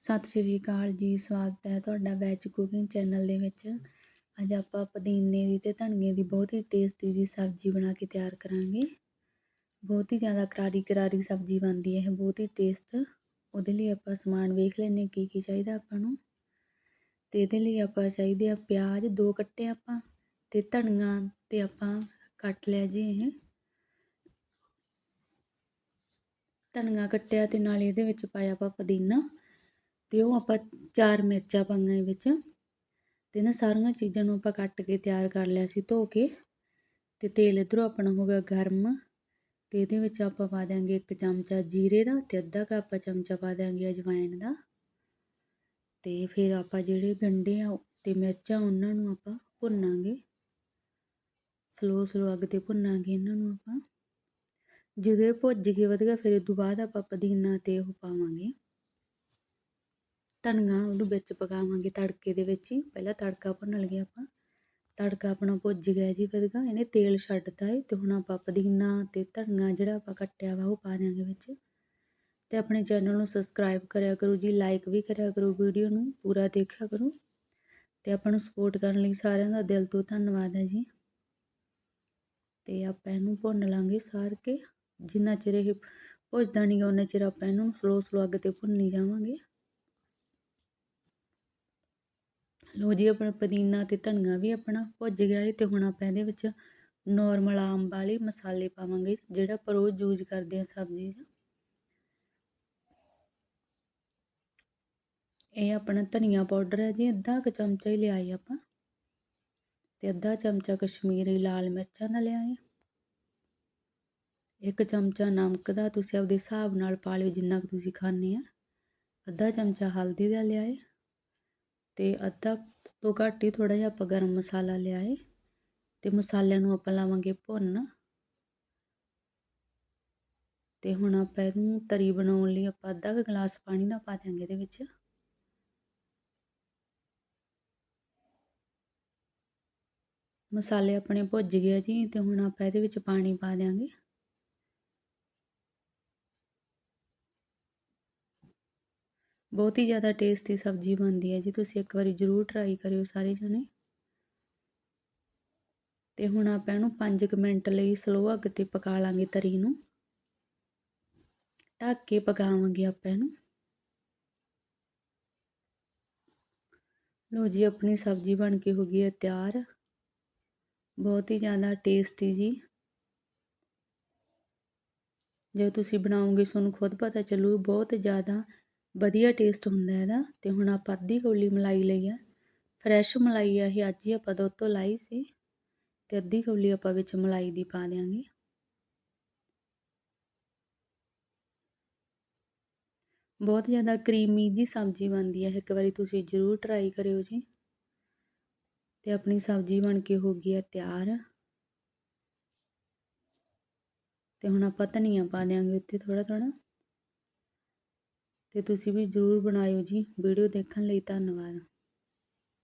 ਸਤਿ ਸ਼੍ਰੀ ਅਕਾਲ ਜੀ, ਸਵਾਗਤ ਹੈ ਤੁਹਾਡਾ ਵੈਜ ਕੁਕਿੰਗ ਚੈਨਲ ਦੇ ਵਿੱਚ। ਅੱਜ ਆਪਾਂ ਪੁਦੀਨੇ ਦੀ ਤੇ ਧਨੀਏ ਦੀ ਬਹੁਤ ਹੀ ਟੇਸਟੀ ਜੀ ਸਬਜ਼ੀ ਬਣਾ ਕੇ ਤਿਆਰ ਕਰਾਂਗੇ। ਬਹੁਤ ਹੀ ਜ਼ਿਆਦਾ ਕਰਾਰੀ ਕਰਾਰੀ ਸਬਜ਼ੀ ਬਣਦੀ ਹੈ, ਇਹ ਬਹੁਤ ਹੀ ਟੇਸਟ ਉਹਦੇ ਲਈ ਆਪਾਂ ਸਮਾਨ ਵੇਖ ਲੈਨੇ ਕੀ ਕੀ ਚਾਹੀਦਾ ਆਪਾਂ ਨੂੰ। ਤੇ ਇਹਦੇ ਲਈ ਆਪਾਂ ਚਾਹੀਦੇ ਆ ਪਿਆਜ਼ ਦੋ ਕੱਟੇ ਆਪਾਂ ਤੇ ਧਨੀਆ ਤੇ ਆਪਾਂ ਕੱਟ ਲਿਆ ਜੀ ਇਹ। ਧਨੀਆ ਕੱਟਿਆ ਤੇ ਨਾਲ ਇਹਦੇ ਵਿੱਚ ਪਾਇਆ ਆਪਾਂ ਪੁਦੀਨਾ। ਅਤੇ ਉਹ ਆਪਾਂ ਚਾਰ ਮਿਰਚਾਂ ਪਾਈਆਂ ਵਿੱਚ ਅਤੇ ਨਾ ਸਾਰੀਆਂ ਚੀਜ਼ਾਂ ਨੂੰ ਆਪਾਂ ਕੱਟ ਕੇ ਤਿਆਰ ਕਰ ਲਿਆ ਸੀ, ਧੋ ਕੇ ਅਤੇ ਤੇਲ ਇਧਰੋਂ ਆਪਣਾ ਹੋ ਗਿਆ ਗਰਮ ਅਤੇ ਇਹਦੇ ਵਿੱਚ ਆਪਾਂ ਪਾ ਦਿਆਂਗੇ ਇੱਕ ਚਮਚਾ ਜੀਰੇ ਦਾ ਅਤੇ ਅੱਧਾ ਕੱਪ ਚਮਚਾ ਪਾ ਦਿਆਂਗੇ ਅਜਵਾਇਣ ਦਾ ਅਤੇ ਫਿਰ ਆਪਾਂ ਜਿਹੜੇ ਗੰਢੇ ਆ ਅਤੇ ਮਿਰਚਾਂ ਉਹਨਾਂ ਨੂੰ ਆਪਾਂ ਭੁੰਨਾਂਗੇ ਸਲੋ ਸਲੋ ਅੱਗ ਤੇ ਭੁੰਨਾਂਗੇ ਇਹਨਾਂ ਨੂੰ ਆਪਾਂ। ਜਦੋਂ ਭੁੱਜ ਗਏ ਵਧੀਆ, ਫਿਰ ਇਹ ਤੋਂ ਬਾਅਦ ਆਪਾਂ ਪੁਦੀਨਾ ਤੇ ਉਹ ਪਾਵਾਂਗੇ। ਧਨੀਆ ਉਹਨੂੰ ਵਿੱਚ ਪਕਾਵਾਂਗੇ ਤੜਕੇ ਦੇ ਵਿੱਚ ਹੀ। ਪਹਿਲਾਂ ਤੜਕਾ ਭੁੰਨ ਲਈਏ ਆਪਾਂ। ਤੜਕਾ ਆਪਣਾ ਭੁੱਜ ਗਿਆ ਜੀ ਵਧੀਆ ਇਹਨੇ ਤੇਲ ਛੱਡਤਾ ਏ ਤੇ ਹੁਣ ਆਪਾਂ ਪੁਦੀਨਾ ਤੇ ਧਨੀਆ ਜਿਹੜਾ ਆਪਾਂ ਕੱਟਿਆ ਵਾ ਉਹ ਪਾ ਦਿਆਂਗੇ ਵਿੱਚ। ਤੇ ਆਪਣੇ ਚੈਨਲ ਨੂੰ ਸਬਸਕ੍ਰਾਈਬ ਕਰਿਆ ਕਰੋ ਜੀ ਲਾਈਕ ਵੀ ਕਰਿਆ ਕਰੋ ਵੀਡੀਓ ਨੂੰ, ਪੂਰਾ ਦੇਖਿਆ ਕਰੋ। ਤੇ ਆਪਾਂ ਨੂੰ ਸਪੋਰਟ ਕਰਨ ਲਈ ਸਾਰਿਆਂ ਦਾ ਦਿਲ ਤੋਂ ਧੰਨਵਾਦ ਹੈ ਜੀ। ਤੇ ਆਪਾਂ ਇਹਨੂੰ ਭੁੰਨ ਲਾਂਗੇ ਸਾਰ ਕੇ। ਜਿੰਨਾ ਚਿਰ ਇਹ ਭੁੱਜਦਾ ਨਹੀਂ ਉਹਨਾਂ ਚਿਰ ਆਪਾਂ ਇਹਨੂੰ ਸਲੋ ਸਲੋ ਅੱਗ ਤੇ ਭੁੰਨੀ ਜਾਵਾਂਗੇ। ਲੋ ਜੀ ਆਪਣਾ ਪੁਦੀਨਾ ਤੇ ਧਨੀਆ ਵੀ ਆਪਣਾ ਭੁੱਜ ਗਿਆ ਹੈ ਤੇ ਹੁਣ ਆਪਾਂ ਇਹਦੇ ਵਿੱਚ ਨਾਰਮਲ ਆਮ ਵਾਲੇ ਮਸਾਲੇ ਪਾਵਾਂਗੇ, ਜਿਹੜਾ ਪਰ ਉਹ ਯੂਜ਼ ਕਰਦੇ ਆ ਸਬਜ਼ੀ 'ਚ। ਇਹ ਆਪਣਾ ਧਨੀਆ ਪਾਊਡਰ ਹੈ ਜੀ, ਅੱਧਾ ਕ ਚਮਚਾ ਹੀ ਲਿਆਈ ਆਪਾਂ ਤੇ ਅੱਧਾ ਚਮਚਾ ਕਸ਼ਮੀਰੀ ਲਾਲ ਮਿਰਚਾਂ ਦਾ ਲਿਆਏ। ਇੱਕ ਚਮਚਾ ਨਮਕ ਦਾ ਤੁਸੀਂ ਆਪਦੇ ਹਿਸਾਬ ਨਾਲ ਪਾ ਲਿਓ ਜਿੰਨਾ ਕੁ ਤੁਸੀਂ ਖਾਣੇ ਆ। ਅੱਧਾ ਚਮਚਾ ਹਲਦੀ ਦਾ ਲਿਆਏ। ਅਤੇ ਅੱਧਾ ਤੋਂ ਘੱਟ ਹੀ ਥੋੜ੍ਹਾ ਜਿਹਾ ਆਪਾਂ ਗਰਮ ਮਸਾਲਾ ਲਿਆਏ ਅਤੇ ਮਸਾਲਿਆਂ ਨੂੰ ਆਪਾਂ ਲਾਵਾਂਗੇ ਭੁੰਨ। ਅਤੇ ਹੁਣ ਆਪਾਂ ਇਹਨੂੰ ਤਰੀ ਬਣਾਉਣ ਲਈ ਆਪਾਂ ਅੱਧਾ ਕੁ ਗਲਾਸ ਪਾਣੀ ਦਾ ਪਾ ਦਿਆਂਗੇ ਇਹਦੇ ਵਿੱਚ। ਮਸਾਲੇ ਆਪਣੇ ਭੁੱਜ ਗਏ ਜੀ ਤੇ ਹੁਣ ਆਪਾਂ ਇਹਦੇ ਵਿੱਚ ਪਾਣੀ ਪਾ ਦਿਆਂਗੇ। ਬਹੁਤ ਹੀ ਜ਼ਿਆਦਾ ਟੇਸਟੀ ਸਬਜ਼ੀ ਬਣਦੀ ਹੈ ਜੀ, ਤੁਸੀਂ ਇੱਕ ਵਾਰੀ ਜ਼ਰੂਰ ਟਰਾਈ ਕਰਿਓ ਸਾਰੇ ਜਣੇ। ਤੇ ਹੁਣ ਆਪਾਂ ਇਹਨੂੰ 5 ਮਿੰਟ ਲਈ ਸਲੋ ਅੱਗ ਤੇ ਪਕਾ ਲਾਂਗੇ ਤਰੀ ਨੂੰ। ਢੱਕ ਕੇ ਪਕਾਵਾਂਗੇ ਆਪਾਂ ਇਹਨੂੰ। ਲੋ ਜੀ, ਆਪਣੀ ਸਬਜ਼ੀ ਬਣ ਕੇ ਹੋ ਗਈ ਹੈ ਤਿਆਰ। ਬਹੁਤ ਹੀ ਜ਼ਿਆਦਾ ਟੇਸਟੀ ਜੀ। ਜੇ ਤੁਸੀਂ ਬਣਾਓਗੇ, ਤੁਹਾਨੂੰ ਖੁਦ ਪਤਾ ਚੱਲੂ, ਬਹੁਤ ਜ਼ਿਆਦਾ ਵਧੀਆ ਟੇਸਟ ਹੁੰਦਾ ਇਹਦਾ ਅਤੇ ਹੁਣ ਆਪਾਂ ਅੱਧੀ ਕੌਲੀ ਮਲਾਈ ਲਈ ਹੈ ਫਰੈਸ਼ ਮਲਾਈ ਆ ਇਹ, ਅੱਜ ਹੀ ਆਪਾਂ ਦੁੱਧ ਤੋਂ ਲਾਈ ਸੀ ਅਤੇ ਅੱਧੀ ਕੌਲੀ ਆਪਾਂ ਵਿੱਚ ਮਲਾਈ ਦੀ ਪਾ ਦਿਆਂਗੇ। ਬਹੁਤ ਜ਼ਿਆਦਾ ਕਰੀਮੀ ਜੀ ਸਬਜ਼ੀ ਬਣਦੀ ਹੈ ਇੱਕ ਵਾਰੀ ਤੁਸੀਂ ਜ਼ਰੂਰ ਟਰਾਈ ਕਰਿਓ ਜੀ। ਤੇ ਆਪਣੀ ਸਬਜ਼ੀ ਬਣ ਕੇ ਹੋ ਗਈ ਹੈ ਤਿਆਰ। ਤੇ ਹੁਣ ਆਪਾਂ ਧਨੀਆ ਪਾ ਦੇਾਂਗੇ ਉੱਤੇ ਥੋੜਾ ਥੋੜਾ ਅਤੇ ਤੁਸੀਂ ਵੀ ਜ਼ਰੂਰ ਬਣਾਇਓ ਜੀ। ਵੀਡੀਓ ਦੇਖਣ ਲਈ ਧੰਨਵਾਦ।